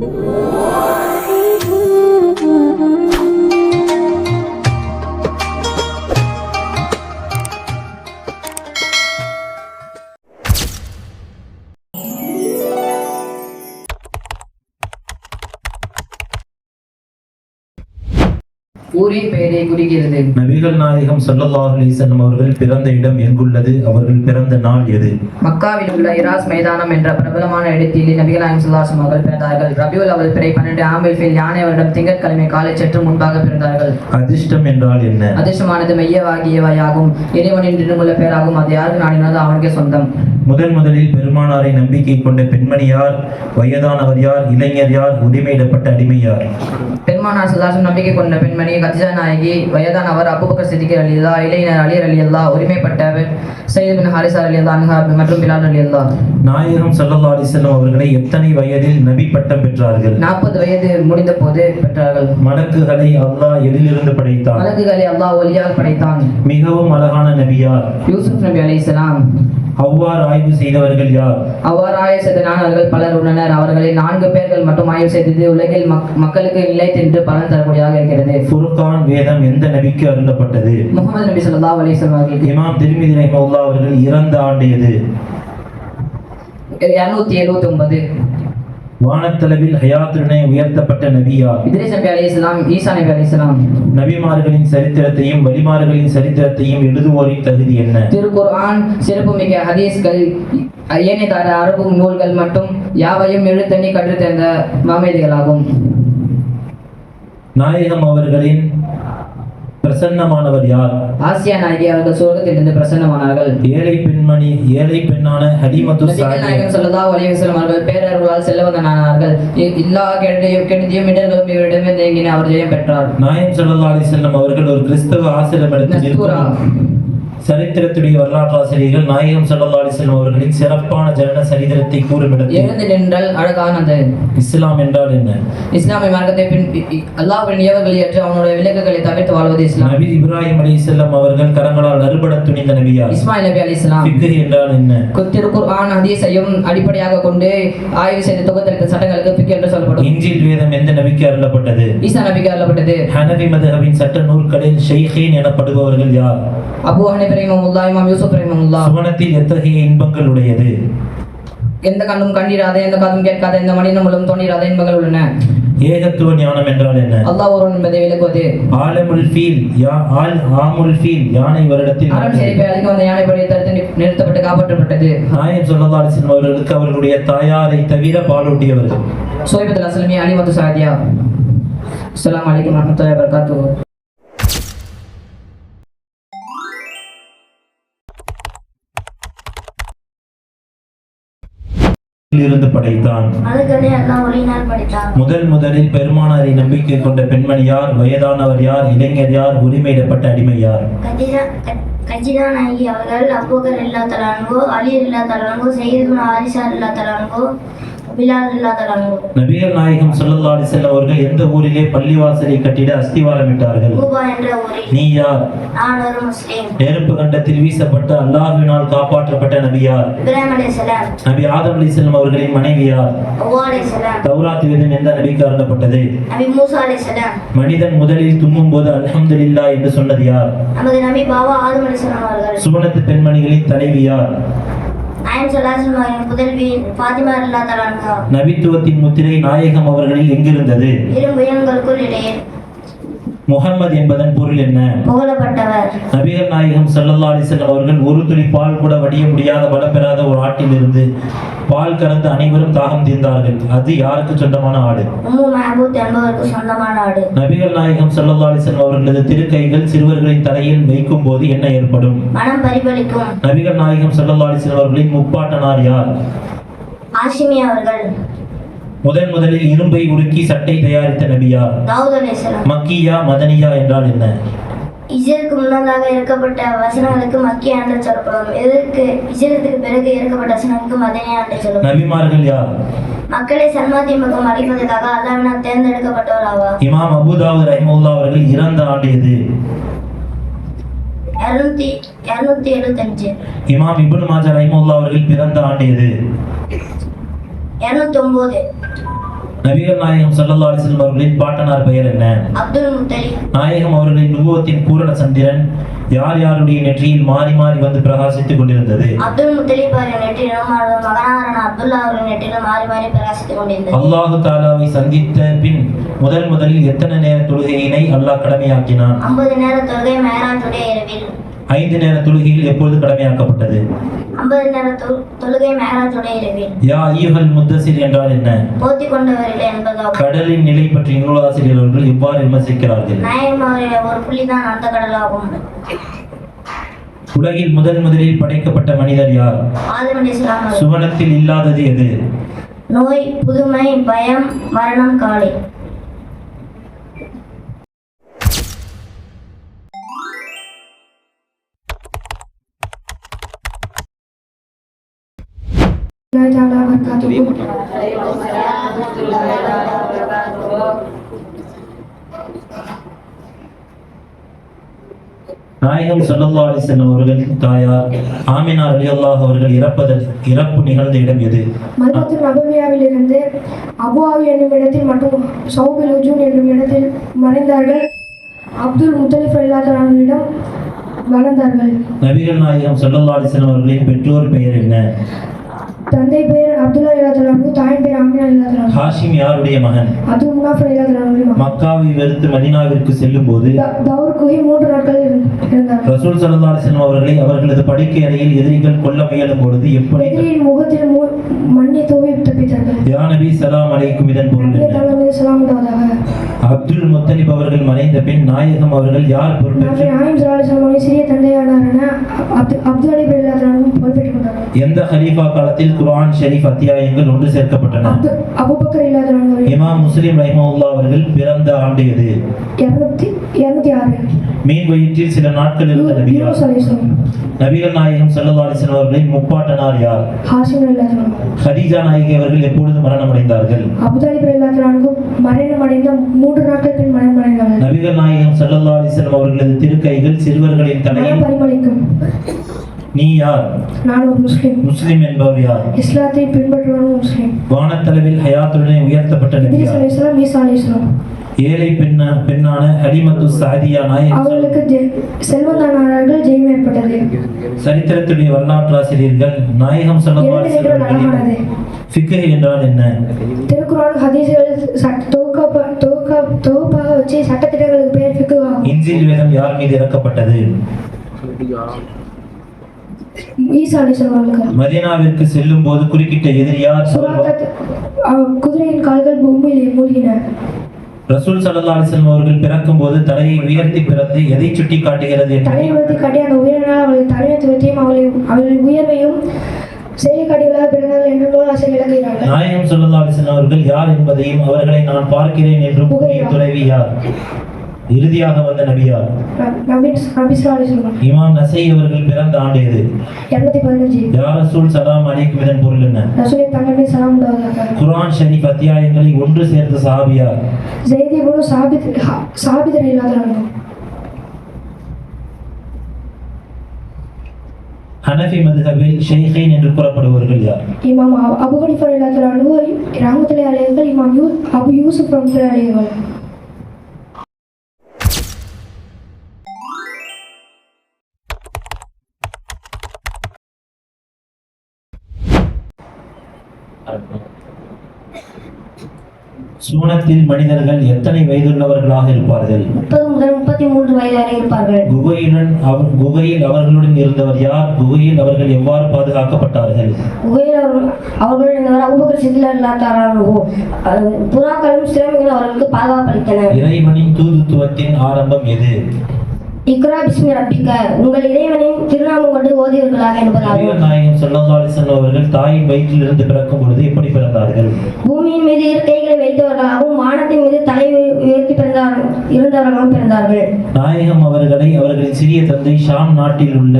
ஊரின் நபிகள் நாயகம் ஸல்லல்லாஹு அலைஹி வஸல்லம் அவர்கள் பிறந்த இடம் எங்குள்ளது? அவர்கள் பிறந்த நாள் எது? மக்காவில் உள்ள இராஸ் மைதானம் என்ற பிரபலமான இடத்தில் நபிகள் நாயகம் சுல்லாசம் அவர்கள் பிறந்தார்கள். ரபியுல் அவல் பிறை பன்னெண்டு ஆம்பில் ஃபீல் யானை வருடம் திங்கட்கிழமை காலை சற்று முன்பாக பிறந்தார்கள். அதிர்ஷ்டம் என்றால் என்ன? அதிர்ஷ்டமானது மையவாகியவையாகும் இறைவனின் திருமுள்ள பேராகும். அது யாருக்கு நாடினதோ அவனுக்கே சொந்தம். முதன் முதலில் பெருமானாரை நம்பிக்கை கொண்ட பெண்மணி யார்? வயதானவர் யார்? இளைஞர் யார்? உரிமையிடப்பட்ட அடிமை யார்? பெருமானார் சுல்லாசம் நம்பிக்கை கொண்ட பெண்மணி கத்திஜா நாயகி. வயதானவர் அபுபக்கர் சித்திகர் அலி அல்லா இளைஞர் அலியர் அலி அல்லா உரிமைப்பட்டவர் சையது பின் ஹாரிசார் அலி அல்லா அன்ஹா மற்றும் பிலால் அலி அல்லா நாயகம் ஸல்லல்லாஹு அலைஹி வஸல்லம் அவர்களை எத்தனை வயதில் நபி பட்டம் பெற்றார்கள்? நாற்பது வயது முடிந்த போது பெற்றார்கள். மலக்குகளை அல்லாஹ் எதிலிருந்து படைத்தான்? மலக்குகளை அல்லாஹ் ஒலியால் படைத்தான். மிகவும் அழகான நபியார். யூசுப் நபி அலைஹிஸ்ஸலாம் அவ்வாறு ஆய்வு செய்தவர்கள் யார்? அவ்வாறு ஆய்வு செய்த நாடுகள் பலர் உள்ளனர். அவர்களில் நான்கு பேர்கள் மட்டும் ஆய்வு செய்தது உலகில் மக்- மக்களுக்கு நிலைத்தின்று பலன் தரக்கூடியதாக இருக்கிறது. ஃபுர்கான் வேதம் எந்த நபிக்கு அருளப்பட்டது முகமது நபி அலைஹி வஸல்லம் அவர்களுக்கு. இமாம் திருமிதி ரஹ்மத்துல்லாஹ் அவர்கள் இறந்த ஆண்டு எது? இருநூத்தி எழுபத்தி ஒன்பது. வானத்தளவில் ஹயாத்துடனே உயர்த்தப்பட்ட நபியார் இத்ரிஸ் நபி அலைஹிஸ்ஸலாம் ஈசா நபி அலைஹிஸ்ஸலாம் நபிமார்களின் சரித்திரத்தையும் வலிமார்களின் சரித்திரத்தையும் எழுதுவோரின் தகுதி என்ன? திருக்குர்ஆன் சிறப்புமிக்க ஹதீஸ்கள் ஏனைய தர அரபு நூல்கள் மட்டும் யாவையும் எழுத்தண்ணி கற்றுத்தந்த மாமேதிகளாகும். நாயகம் அவர்களின் பிரசன்னமானவர் யார்? ஆசியா நாயகி அவர்கள் சொர்க்கத்திலிருந்து பிரசன்னமானார்கள். ஏழை பெண்மணி ஏழை பெண்ணான ஹலிமத்து ஸல்லல்லாஹு அலைஹி வஸல்லம் அவர்கள் பேரருளால் செல்வந்தனானார்கள் இ- எல்லா கெடுதியும் கெடுதியும் இடர்களும் இவரிடமே நீங்கின அவர் ஜெயம் பெற்றார் ஸல்லல்லாஹு அலைஹி வஸல்லம் அவர்கள் ஒரு கிறிஸ்தவ. இருக்கும். சரித்திரத்துடைய வரலாற்றாசிரியர்கள் நாயகம் ஸல்லல்லாஹு அலைஹி வஸல்லம் அவர்களின் சிறப்பான ஜனன சரித்திரத்தை கூறும் இடத்தில் எழுந்து நின்றால் அழகானது இஸ்லாம் என்றால் என்ன? இஸ்லாமிய மார்க்கத்தை பின் அல்லாஹ்வின் ஏவல்களை ஏற்று அவனுடைய விலக்குகளை தவிர்த்து வாழ்வது இஸ்லாம். நபி இப்ராஹிம் அலைஹிஸ்ஸலாம் அவர்கள் கரங்களால் அறுபட துணிந்த நபியார். இஸ்மாயில் நபி அலைஹிஸ்ஸலாம் ஃபிக்ஹ் என்றால் என்ன? திருக்குர்ஆன் ஹதீஸையும் அடிப்படையாக கொண்டு ஆய்வு செய்து தொகுத்தளித்த சட்டங்களுக்கு பிக் என்று சொல்லப்படும். இஞ்சில் வேதம் எந்த நபிக்கு அருளப்பட்டது? ஈசா நபிக்கு அருளப்பட்டது. ஹனபி மதஹபின் சட்ட நூற்களில் ஷெய்ஹீன் எனப்படுபவர்கள் யார்? அபு இமாம் யூசுப் ரஹிமஹுல்லாஹ் சுவனத்தில் எத்தகைய இன்பங்கள் உடையது எந்த கண்ணும் கண்டிராத எந்த காதும் கேட்காத எந்த மனிதன் மூலம் தோன்றிராத இன்பங்கள் உள்ளன? ஏகத்துவ ஞானம் என்றால் என்ன? அல்லாஹ் ஒருவன் என்பதை விளக்குவது. ஆலமுல் ஃபீல் யா ஆல் ஆமுல் ஃபீல் யானை வருடத்தில் அறம் செழிப்பை அழிக்க வந்த யானைப்படி தடுத்து நி- நிறுத்தப்பட்டு காப்பாற்றப்பட்டது. நாயம் சொல்லல்லா அலிஸ்லாம் அவர்களுக்கு அவர்களுடைய தாயாரை தவிர பாலூட்டியவர்கள். சோய்பத்துல் அஸ்லமி அலிமத்து சாதியா. அஸ்ஸலாமு அலைக்கும் வரஹ்மத்துல்லாஹி வபரகாத்துஹு. இருந்து படைத்தான். முதல் முதலில் பெருமானாரை நம்பிக்கை கொண்ட பெண்மணி யார்? வயதானவர் யார்? இளைஞர் யார்? உரிமையிடப்பட்ட அடிமை யார்? கஜிதா நாயகி அவர்கள் அபூபக்கர் இல்லா தலான்கோ அலி இல்லா தலான்கோ ஆரிசா இல்லா தலான்கோ நபிகள் நாயகம் அலைஹி வஸல்லம் அவர்கள் எந்த ஊரிலே பள்ளிவாசலை கட்டிட அஸ்திவாரமிட்டார்கள் நீ யார்? நெருப்பு கண்டத்தில் வீசப்பட்ட அல்லாஹ்வினால் காப்பாற்றப்பட்ட நபி யார்? இப்ராஹிம் அலைஹிஸ்ஸலாம் நபி ஆதம் அலைஹிஸ்ஸலாம் அவர்களின் மனைவி யார்? அவ்வா அலைஹிஸ்ஸலாம் தௌராத் வேதம் எந்த நபிக்கு அருளப்பட்டது? மனிதன் முதலில் தும்மும் போது அல்ஹம்துலில்லாஹ் என்று சொன்னது யார்? சுவனத்து பெண்மணிகளின் தலைவி யார்? நபித்துவத்தின் முத்திரை நாயகம் அவர்களில் எங்கிருந்தது? முகம்மது என்பதன் பொருள் என்ன? புகழப்பட்டவர். நபிகள் நாயகம் ஸல்லல்லாஹு அலைஹி வஸல்லம் அவர்கள் ஒரு துளி பால் கூட வடிய முடியாத பலம் பெறாத ஒரு ஆட்டிலிருந்து பால் கறந்து அனைவரும் தாகம் தீர்ந்தார்கள். அது யாருக்கு சொந்தமான ஆடு? நபிகள் நாயகம் அலைஹி வஸல்லம் அவர்களது திருக்கைகள் சிறுவர்களின் தலையில் வைக்கும் போது என்ன ஏற்படும்? மனம் பரிபலிக்கும். நபிகள் நாயகம் அலைஹி வஸல்லம் அவர்களின் முப்பாட்டனார் யார்? ஆஷிமி அவர்கள். முதன் முதலில் இரும்பை உருக்கி சட்டை தயாரித்த அலைஹிஸ்ஸலாம் மக்கியா மதனியா என்றால் என்ன? இஜருக்கு முன்னதாக இறக்கப்பட்ட வசனங்களுக்கு மக்கிய ஆண்டு சொல்லப்படும். எதற்கு? இஜரத்துக்கு பிறகு இறக்கப்பட்ட வசனங்களுக்கு மதனிய ஆண்டு சொல்லப்படும். நபிமார்கள் யார்? மக்களை சன்மாத்தின் பக்கம் அழைப்பதற்காக அல்லாவினால் தேர்ந்தெடுக்கப்பட்டவர் ஆவார். இமாம் அபுதாவுத் ரஹிமுல்லா அவர்கள் இறந்த ஆண்டு எது? இருநூத்தி இருநூத்தி எழுபத்தஞ்சு. இமாம் இப்னு மாஜா ரஹிமுல்லா அவர்கள் பிறந்த ஆண்டு எது? இருநூத்தி ஒன்பது நபிகள் நாயகம் ஸல்லல்லாஹு அலைஹி வஸல்லம் அவர்களின் பாட்டனார் பெயர் என்ன? அப்துல் முத்தலிப். நாயகம் அவர்களின் நுபுவத்தின் பூரண சந்திரன். யார் யாருடைய நெற்றியில் மாறி மாறி வந்து பிரகாசித்துக் கொண்டிருந்தது? அப்துல் முத்தலிப் அவரின் அவரது மகனாரான அப்துல்லா அவரின் நெற்றிலும் மாறி மாறி பிரகாசித்துக் கொண்டிருந்தது. அல்லாஹு தாலாவை சந்தித்த பின் முதல் முதலில் எத்தனை நேர தொழுகையினை அல்லாஹ் கடமையாக்கினான்? ஐம்பது நேர தொழுகை மேராஜுடைய இரவில். ஐந்து நேர தொழுகையில் எப்பொழுது கடமையாக்கப்பட்டது? ஐம்பது நேர தொழுகை மேராஜுடைய இரவில் யா ஈஹல் முத்தசிர் என்றால் என்ன? போத்தி கொண்டவரில்லை என்பதாகும். கடலின் நிலை பற்றி நூலாசிரியர் அவர்கள் எவ்வாறு விமர்சிக்கிறார்கள். அவருடைய ஒரு புள்ளிதான் அந்த கடலாகும். உலகில் முதன் முதலில் படைக்கப்பட்ட மனிதர் யார். சுவனத்தில் இல்லாதது எது? நோய் புதுமை பயம் மரணம் காலை. நாயகம் ஸல்லல்லாஹு அலைஹி வஸல்லம் அவர்களின் தாயார் ஆமினா ரலியல்லாஹு அவர்கள் இறப்பதல் இறப்பு நிகழ்ந்த இடம் எது? மதுரத்து நபவியாவிலிருந்து அபுவாவி என்னும் இடத்தில் மற்றும் சௌபில் உஜூன் என்னும் இடத்தில் மறைந்தார்கள். அப்துல் முத்தலிஃப் அல்லாதவர்களிடம் வளர்ந்தார்கள். நபிகள் நாயகம் ஸல்லல்லாஹு அலைஹி வஸல்லம் அவர்களின் பெற்றோர் பெயர் என்ன? தந்தை பெயர் அப்துல்லா இல்லாதலானு தாயின் பெயர் ஆமினா இல்லாதலானு ஹாஷிம் யாருடைய மகன்? அப்துல் முனாஃபர் இல்லாதலானு மக்காவை வெறுத்து மதீனாவிற்கு செல்லும் போது தௌர் குகை மூன்று நாட்கள் இருந்- இருந்தார். ரசூல் ஸல்லல்லாஹு அலைஹி வஸல்லம் அவர்களை அவர்களது படுக்கை அறையில் எதிரிகள் கொல்ல முயலும் பொழுது எப்படி எதிரியின் முகத்தில் மண்ணை தூவி தப்பித்தார்கள். யா நபி ஸலாம் அலைக்கும் இதன் பொருள் உண்டாவதாக. அப்துல் முத்தலிப் அவர்கள் மறைந்த பின் நாயகம் அவர்கள் யார் பொறுப்பேற்று சிறிய தந்தையானாரான அப்துல் எந்த ஹலீஃபா காலத்தில் குர்ஆன் ஷரீஃப் அத்தியாயங்கள் ஒன்று சேர்க்கப்பட்டன? அபுபக்கர் இமாம் முஸ்லிம் ரஹ்மவுல்லா அவர்கள் பிறந்த ஆண்டு எது? மீன் வயிற்றில் சில நாட்கள் இருந்த அலைஹிஸ்ஸலாம் நபிகள் நாயகம் அலைஹி வஸல்லம் அவர்களின் முப்பாட்டனார் யார்? ஹாசிம் ஹதீஜா நாயகி அவர்கள் எப்பொழுது மரணமடைந்தார்கள்? அபுதாலிப் இல்லாதலானு மரணம் அடைந்த மூன்று நாட்கள் பின் மரணம் அடைந்தார்கள் நபிகள் நாயகம் ஸல்லல்லாஹு அலைஹி வஸல்லம் அவர்களது திருக்கைகள் சிறுவர்களின் தலையில். பரிமளிக்கும் நீ யார்? நான் ஒரு முஸ்லிம். முஸ்லிம் என்பவர் யார்? இஸ்லாத்தை பின்பற்றுவனும் முஸ்லிம். வானத்தளவில் ஹயாத்துடனே உயர்த்தப்பட்ட நபியார் அலைஹிஸ்ஸலாம் ஈசா அலைஹிஸ்ஸலாம் ஏழை பெண்ண பெண்ணான ஹலிமத்து சாதியா நாயகம் அவர்களுக்கு செல்வந்தானார்கள் ஜெயம் ஏற்பட்டது. சரித்திரத்துடைய வரலாற்றாசிரியர்கள் நாயகம் ஸல்லல்லாஹு ஃபிக்ஹ் என்றால் என்ன? திருக்குறான் ஹதீஸ்கள் தொகுக்க தொகுக்க தொகுப்பாக வச்சு சட்டத்திட்டங்களுக்கு பெயர் ஃபிக்கு இன்ஜில் வேதம் யார் மீது இறக்கப்பட்டது? மதீனாவிற்கு செல்லும் போது குறுக்கிட்ட எதிரி யார் குதிரையின் கால்கள் பூமியில் மூழ்கின. ரசூல் ஸல்லல்லாஹு அலைஹி வஸல்லம் அவர்கள் பிறக்கும் போது தலையை உயர்த்தி பிறந்து எதை சுட்டி காட்டுகிறது என்று தலைவர்த்தி காட்டி அந்த உயரனால் அவர்கள் தலைமைத்துவத்தையும் அவர்களை அவர்களின் உயர்வையும் என்று நாயகம் அவர்கள் யார் என்பதையும் அவர்களை நான் பார்க்கிறேன் என்றும் கூறிய துறைவி யார்? இறுதியாக வந்த நபியார் இமாம் நசை அவர்கள் பிறந்த ஆண்டு எது? இரநூத்தி பதினஞ்சு. யா ரசூல் சலாம் அலைக்கும் இதன் பொருள் என்ன? குர்ஆன் ஷரீஃப் அத்தியாயங்களை ஒன்று சேர்ந்த சஹாபியார் ஹனஃபி மதுஹபில் ஷெய்ഖைன் என்று கூறப்படுபவர்கள் யார்? இமாம் அபு- அபு ஹனிஃபர் இல்லாதவர்கள் ராமத்துலை அலையர்கள் இமாம் யூ அபு யூசுப் ரமத்துலை அலையர்கள் சூனத்தில் மனிதர்கள் எத்தனை வயதுள்ளவர்களாக இருப்பார்கள்? முப்பது முதல் முப்பத்தி மூன்று வயது வரை இருப்பார்கள். குகையுடன் அவர் குகையில் அவர்களுடன் இருந்தவர் யார்? குகையில் அவர்கள் எவ்வாறு பாதுகாக்கப்பட்டார்கள்? அவர்கள் அவர்களுடன் இருந்தவர் அபுபக்கர் புறாக்களும் சிறுமிகளும் அவர்களுக்கு பாதுகாப்பளித்தனர். இறைவனின் தூதுத்துவத்தின் ஆரம்பம் எது? இக்ரா பிஸ்மி ரப்பிக்க உங்கள் இறைவனின் திருநாமம் கொண்டு ஓதியவர்களாக என்பதாகும். நபிகள் நாயகம் ஸல்லல்லாஹு அலைஹி வஸல்லம் அவர்கள் தாயின் வயிற்றில் இருந்து பிறக்கும் பொழுது எப்படி பிறந்தார்கள்? பூமியின் மீது இரு கைகளை வைத்தவர்களாகவும் வானத்தின் மீது தலை உயர்த்தி பிறந்தார்கள் இருந்தவர்களும் பிறந்தார்கள். நாயகம் அவர்களை அவர்களின் சிறிய தந்தை ஷாம் நாட்டில் உள்ள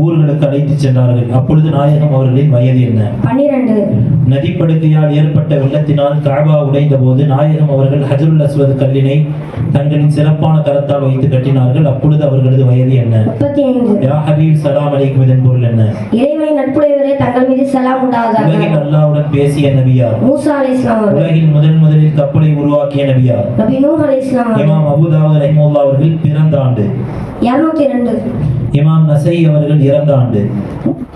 ஊர்களுக்கு அழைத்துச் சென்றார்கள். அப்பொழுது நாயகம் அவர்களின் வயது என்ன? பன்னிரண்டு நதிப்படுக்கையால் ஏற்பட்ட வெள்ளத்தினால் காபா உடைந்த போது நாயகம் அவர்கள் ஹஜருல் அஸ்வத் கல்லினை தங்களின் சிறப்பான கரத்தால் வைத்து கட்டினார்கள். அப்பொழுது அவர்களது வயது என்ன? முப்பத்தி ஐந்து யா ஹபீப் சலாம் அலைக்கும் இதன் பொருள் என்ன? இறைவனின் நட்புடையவரே தங்கள் மீது சலாம் உண்டாவதாக உலகில் அல்லாவுடன் பேசிய நபியார். மூசா உலகில் முதன் முதலில் கப்பலை உருவாக்கிய நபியார். நபி நூஹ் அலி இஸ்லாம் அவர்கள். இமாம் அபுதாவத் ரஹிமுல்லா அவர்கள் பிறந்த ஆண்டு. இமாம் நசை அவர்கள் இறந்த ஆண்டு.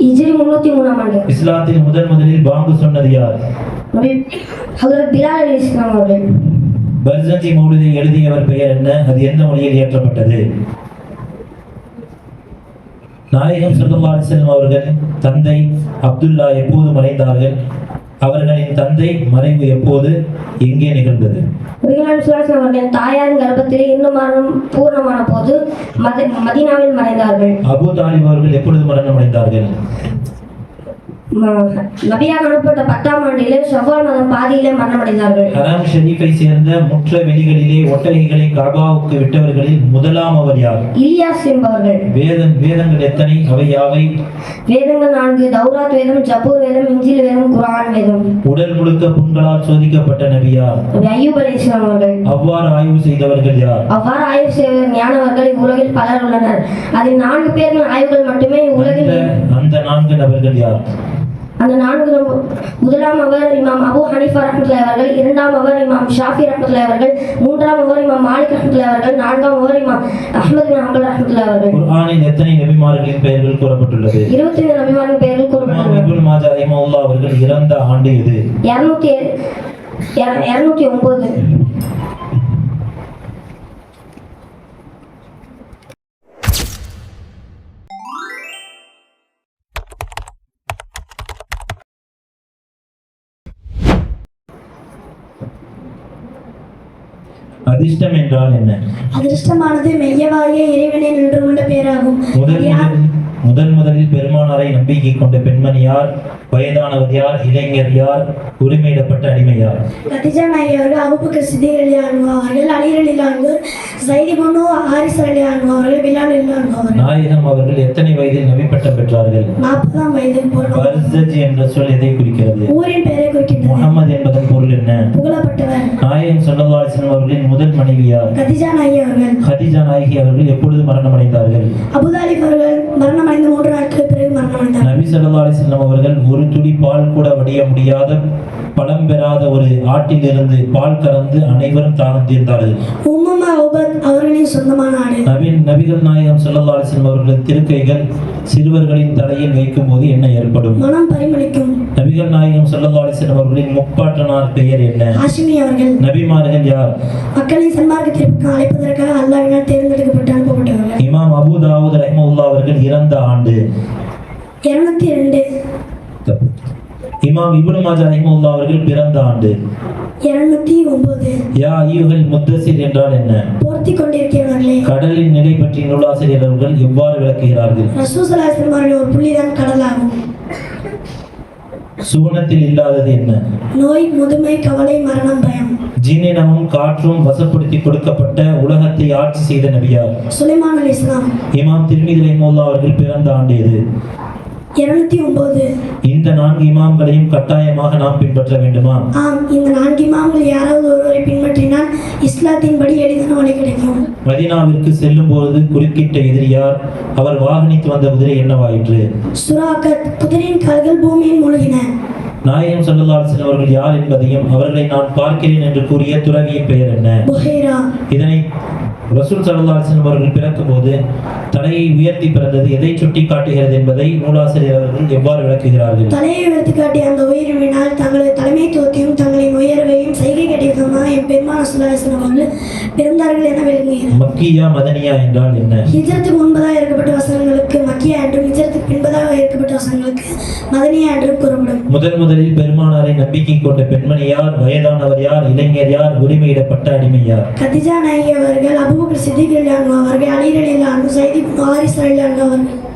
இஜிரி முன்னூத்தி மூணாம் ஆண்டு. இஸ்லாத்தில் முதன் முதலில் பாங்கு சொன்னது யார்? பிலால் இஸ்லாம் அவர்கள். பர்சஞ்சி மௌலிதை எழுதியவர் பெயர் என்ன? அது எந்த மொழியில் இயற்றப்பட்டது? நாயகம் வஸல்லம் அவர்கள் தந்தை அப்துல்லா எப்போது மறைந்தார்கள் அவர்களின் தந்தை மறைவு எப்போது? எங்கே நிகழ்ந்தது? சுல்லாஸ் அவர்களின் தாயாரின் கர்ப்பத்திலே இன்னும் மரணம் பூர்ணமான போது மத மதீனாவில் மறைந்தார்கள். அபூ தாலிப் அவர்கள் எப்பொழுது மரணம் அடைந்தார்கள் நபியாக அனுப்பப்பட்ட பத்தாம் ஆண்டிலே ஷவ்வால் மதம் பாதியிலே மரணமடைந்தார்கள். ஹராம் ஷரீஃபை சேர்ந்த முற்ற வெளிகளிலே ஒட்டகைகளை காபாவுக்கு விட்டவர்களில் முதலாம் அவர் யார்? இலியாஸ் என்பவர்கள். வேதம் வேதங்கள் எத்தனை? அவை யாவை? வேதங்கள் நான்கு. தௌராத் வேதம் ஜபூர் வேதம் இஞ்சில் வேதம் குர்ஆன் வேதம். உடல் முழுக்க புண்களால் சோதிக்கப்பட்ட நபியார் நபி அய்யூப் அலி இஸ்லாம் அவர்கள். அவ்வாறு ஆய்வு செய்தவர்கள் யார்? அவ்வாறு ஆய்வு செய்வர் ஞானவர்கள். இவ்வுலகில் பலர் உள்ளனர். அதில் நான்கு பேரின் ஆய்வுகள் மட்டுமே உலகில் அந்த நான்கு நபர்கள் யார்? அந்த நான்கு முதலாம் அவர் இமாம் அபு ஹனிஃபா ரஹமத்துல்லாய் அவர்கள் இரண்டாம் அவர் இமாம் ஷாஃபி ரஹமத்துல்லாய் அவர்கள் மூன்றாம் அவர் இமாம் மாலிக் ரஹமத்துல்லாய் அவர்கள் நான்காம் அவர் இமாம் அஹமது பின் ஹம்பல் ரஹமத்துல்லாய் அவர்கள். குர்ஆனில் எத்தனை நபிமார்களின் பெயர்கள் கூறப்பட்டுள்ளது? 25 நபிமார்களின் பெயர்கள் கூறப்பட்டுள்ளது இப்னு மாஜா ரஹிமஹுல்லாஹ் அவர்கள் இறந்த ஆண்டு இது 209 அதிர்ஷ்டம் என்றால் என்ன? அதிர்ஷ்டமானது மெய்யவாகிய இறைவனை நின்று கொண்ட பேராகும். முதன் முதலில் பெருமானாரை நம்பிக்கை கொண்ட பெண்மணி யார் வயதானவர் யார் இளைஞர் யார் உரிமையிடப்பட்ட அடிமை யார் கதிஜா நாயகி அவர்கள் அபுபக்கர் சித்திக் அலி அவர்கள் அலி அலி அவர்கள் சைதி பொண்ணு ஹாரிஸ் அலி அவர்கள் பிலால் நாயகம் அவர்கள் எத்தனை வயதில் நபி பட்டம் பெற்றார்கள்? நாற்பதாம் வயது பொருள். பர்சஜ் என்ற சொல் எதை குறிக்கிறது? ஊரின் பெயரை குறிக்கின்றது. முகமது என்பதன் பொருள் அலைஹி அவர்களின் முதல் மனைவி யார்? கதிஜா நாயகி அவர்கள். ஹதீஜா நாயகி அவர்கள் எப்பொழுது மரணமடைந்தார்கள்? அபுதாலிப் அவர்கள் மரணமடைந்த மூன்று நாட்களுக்கு பிறகு மரணமடைந்தார். நபி அலைஹி வஸல்லம் அவர்கள் ஒரு துளி பால் கூட வடிய முடியாத பலம் பெறாத ஒரு ஆட்டிலிருந்து பால் கறந்து அனைவரும் தாகம் தீர்ந்தார்கள். அவர்களின் சொந்தமான ஆடு. நபின் நபிகள் நாயகம் அவர்களது திருக்கைகள் சிறுவர்களின் தலையில் வைக்கும் போது என்ன ஏற்படும். மனம் பரிமளிக்கும். நபிகள் நாயகம் வஸல்லம் அவர்களின் முப்பாட்டனார் பெயர் என்ன? ஹாஷிமி அவர்கள். நபிமார்கள் யார்? மக்களின் சன்மார்க்கத்திற்கு அழைப்பதற்காக அல்லாவினால் தேர்ந்தெடுக்கப்பட்டு அனுப்பப்பட்டவர்கள். இமாம் அபூ தாவூத் ரஹ்மத்துல்லாஹி அவர்கள் இறந்த ஆண்டு. இருநூத்தி ரெண்டு. இமாம் இப்னு மாஜா ரஹ்மத்துல்லாஹி அவர்கள் பிறந்த ஆண்டு. இருநூத்தி ஒன்பது. யா ஐயுகள் முத்தசிர் என்றால் என்ன? போர்த்தி கொண்டிருக்கிறவர்களே. கடலின் நிலை பற்றி நூலாசிரியர் அவர்கள் எவ்வாறு விளக்குகிறார்கள்? ரசூசலாசனம் அவர்கள் ஒரு புள்ளிதான் கடலாகும். சுகுணத்தில் இல்லாதது என்ன? நோய் முதுமை கவலை மரணம் பயம். ஜின்னினமும் காற்றும் வசப்படுத்தி கொடுக்கப்பட்ட உலகத்தை ஆட்சி செய்த நபியார். சுலைமான் அலி இஸ்லாம் இமாம் திருமிதி ரஹ்மத்துல்லாஹி அவர்கள் பிறந்த ஆண்டு எது? இருநூத்தி ஒன்பது. இந்த நான்கு இமாம்களையும் கட்டாயமாக நாம் பின்பற்ற வேண்டுமா? ஆம் இந்த நான்கு இமாம்கள் யாராவது ஒருவரை பின்பற்றினால் இஸ்லாத்தின்படி எளிதான வழி கிடைக்கும். மதீனாவிற்கு செல்லும் பொழுது குறுக்கிட்ட எதிரியார் அவர் வாகனித்து வந்த குதிரை என்னவாயிற்று? சுராக்கத் குதிரையின் கால்கள் பூமியில் மூழ்கின. நாயகம் வஸல்லம் அவர்கள் யார் என்பதையும் அவர்களை நான் பார்க்கிறேன் என்று கூறிய துறவியின் பெயர் என்ன? இதனை ரசூல் வஸல்லம் அவர்கள் பிறக்கும்போது தலையை உயர்த்தி பிறந்தது எதை சுட்டி காட்டுகிறது என்பதை நூலாசிரியர் அவர்கள் எவ்வாறு விளக்குகிறார்கள்? தலையை உயர்த்தி காட்டிய அந்த உயிரினால் தங்களது தலைமைத்துவத்தையும் தங்களின் உயர்வையும் செய்கை கட்டிய விதமாக என் பெருமான சுல்லாசனம் அவர்கள் பிறந்தார்கள் என விளங்குகிறது மக்கியா மதனியா என்றால் என்ன? ஹிஜரத்துக்கு முன்பதாக இறக்கப்பட்ட வசனங்களுக்கு மக்கியா என்றும் ஹிஜரத்துக்கு பின்பதாக இறக்கப்பட்ட வசனங்களுக்கு மதனியா என்றும் கூறப்படும். முதன் முதலில் பெருமானாரை நம்பிக்கை கொண்ட பெண்மணி யார்? வயதானவர் யார்? இளைஞர் யார்? உரிமையிடப்பட்ட அடிமை யார்? கதிஜா நாயகி அவர்கள் அபுபக்கர் சித்திக் அலிலானு அவர்கள் அலி அலிலானு சைதி ஹாரிஸ் அலிலானு அவர்கள்